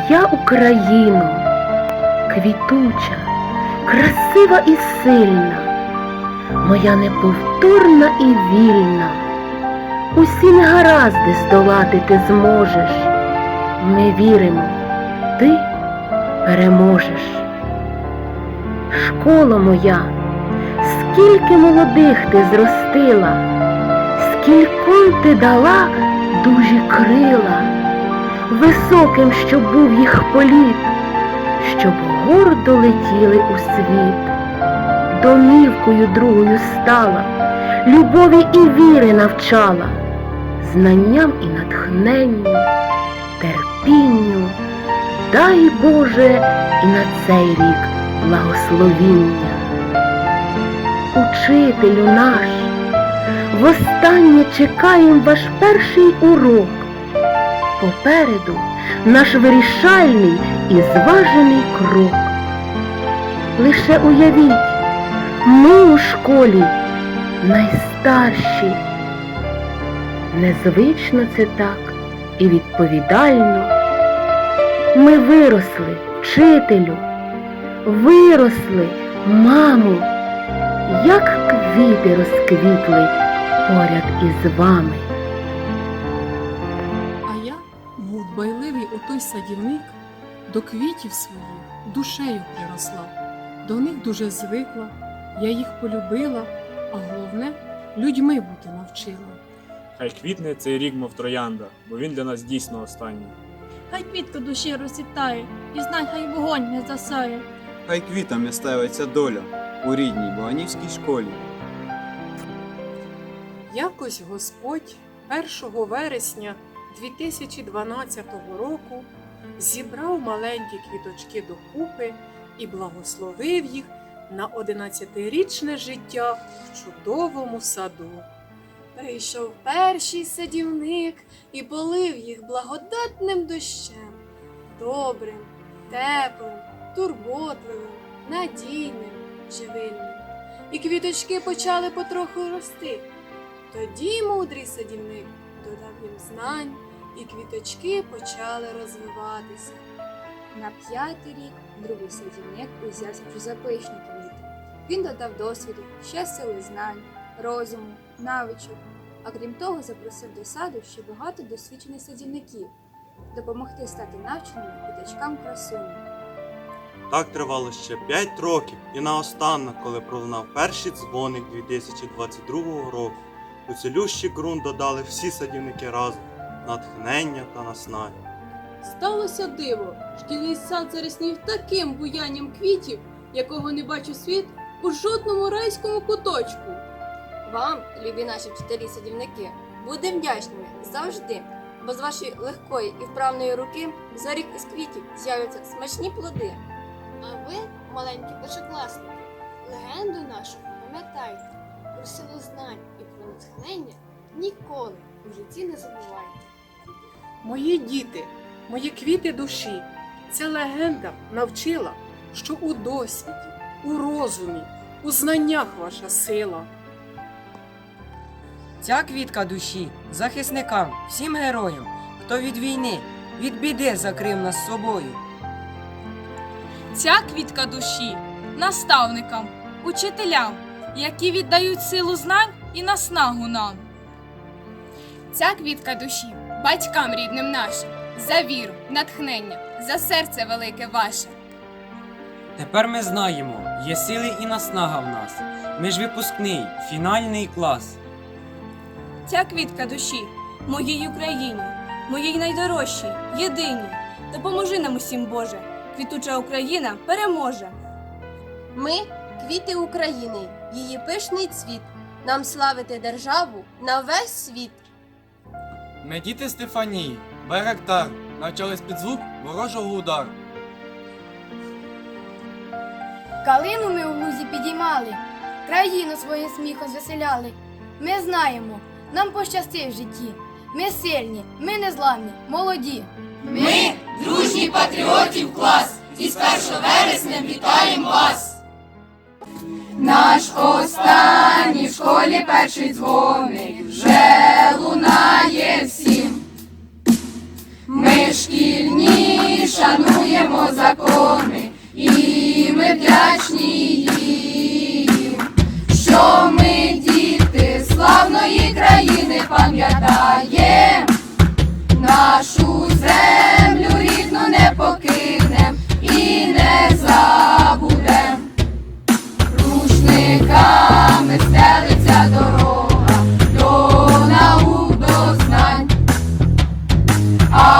Моя Україно, квітуча, красива і сильна, моя неповторна і вільна, усі негаразди здолати ти зможеш. Ми віримо, ти переможеш. Школа моя, скільки молодих ти зростила, скільком ти дала дужі крила, високим, щоб був їх політ, щоб гордо летіли у світ, домівкою другою стала, любові і віри навчала, знанням і натхненню, терпінню, дай Боже і на цей рік благословіння. Учителю наш, востаннє чекаєм ваш перший урок. Попереду наш вирішальний і зважений крок. Лише уявіть, ми у школі найстарші. Незвично це так і відповідально. Ми виросли, вчителю, виросли, мамо, як квіти розквітли поряд із вами. Отой садівник, до квітів своїх душею приросла, до них дуже звикла, я їх полюбила, а головне людьми бути навчила. Хай квітне цей рік, мов троянда, бо він для нас дійсно останній. Хай квітка душі розцвітає, і знай, хай вогонь не засає. Хай квітами ставиться доля у рідній Боганівській школі. Якось Господь 1 вересня 2012 року зібрав маленькі квіточки докупи і благословив їх на 11-річне життя в чудовому саду. Прийшов перший садівник і полив їх благодатним дощем, добрим, теплим, турботливим, надійним, живильним. І квіточки почали потроху рости. Тоді мудрий садівник додав їм знань, і квіточки почали розвиватися. На п'ятий рік другий садівник узявся вже за пишні квіти. Він додав досвіду, ще сили знань, розуму, навичок, а крім того, запросив до саду ще багато досвідчених садівників допомогти стати навченим квіточкам красуню. Так тривало ще 5 років, і наостанок, коли пролунав перший дзвоник 2022 року, у цілющий ґрунт додали всі садівники разом, натхнення та наснаги. Сталося диво. Шкільний сад зароснів таким буянням квітів, якого не бачив світ у жодному райському куточку. Вам, любі наші вчителі садівники, будемо вдячними завжди, бо з вашої легкої і вправної руки за рік із квітів з'являться смачні плоди. А ви, маленькі першокласники, легенду нашу пам'ятайте, про силу знань і про натхнення ніколи у житті не забувайте. Мої діти, мої квіти душі, ця легенда навчила, що у досвіді, у розумі, у знаннях ваша сила. Ця квітка душі захисникам, всім героям, хто від війни, від біди закрив нас собою. Ця квітка душі наставникам, учителям, які віддають силу знань і наснагу нам. Ця квітка душі батькам рідним нашим, за віру, натхнення, за серце велике ваше. Тепер ми знаємо, є сили і наснага в нас. Ми ж випускний, фінальний клас. Ця квітка душі моїй Україні, моїй найдорожчій, єдиній. Допоможи нам усім, Боже. Квітуча Україна переможе. Ми квіти України, її пишний цвіт, нам славити державу на весь світ. Ми діти Стефанії, Беректар, навчались під звук ворожого удару. Калину ми у лузі підіймали, країну свою сміхом звеселяли. Ми знаємо, нам пощастить в житті. Ми сильні, ми незламні, молоді. Ми, дружній патріотів клас, із 1 вересня вітаємо вас! Наш останній в школі перший дзвоник вже лунає всім. Ми шкільні шануємо закони, і ми вдячні їм, що ми діти славної країни пам'ятаєм, А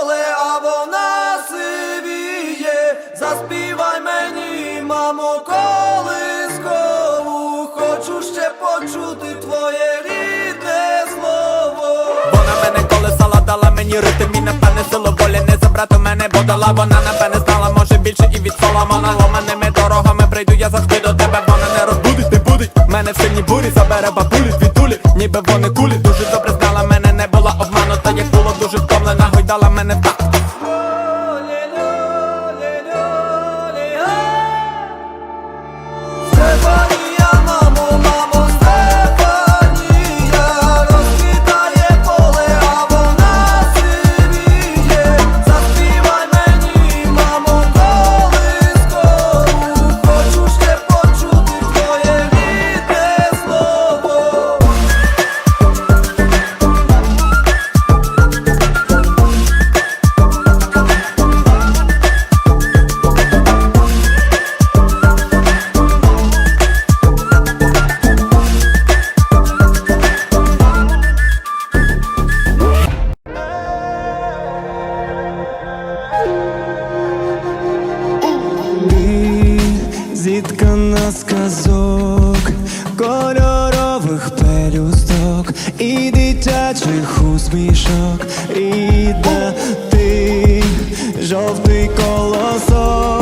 поле, а вона сивіє. Заспівай мені, мамо, колискову, хочу ще почути твоє рідне слово. Вона мене колесала, дала мені ритм і напевне силу волі не забрати мене, бо дала вона напевне знала, може більше і від Соломона Ломаними дорогами прийду я завжди до тебе, вона не розбудить, не будить Мене в сильній бурі забере бабулі, звідулі, ніби вони кулі Дуже добре зіткана сказок, казок, кольорових пелюсток і дитячих усмішок, рідна ти, жовтий колосок,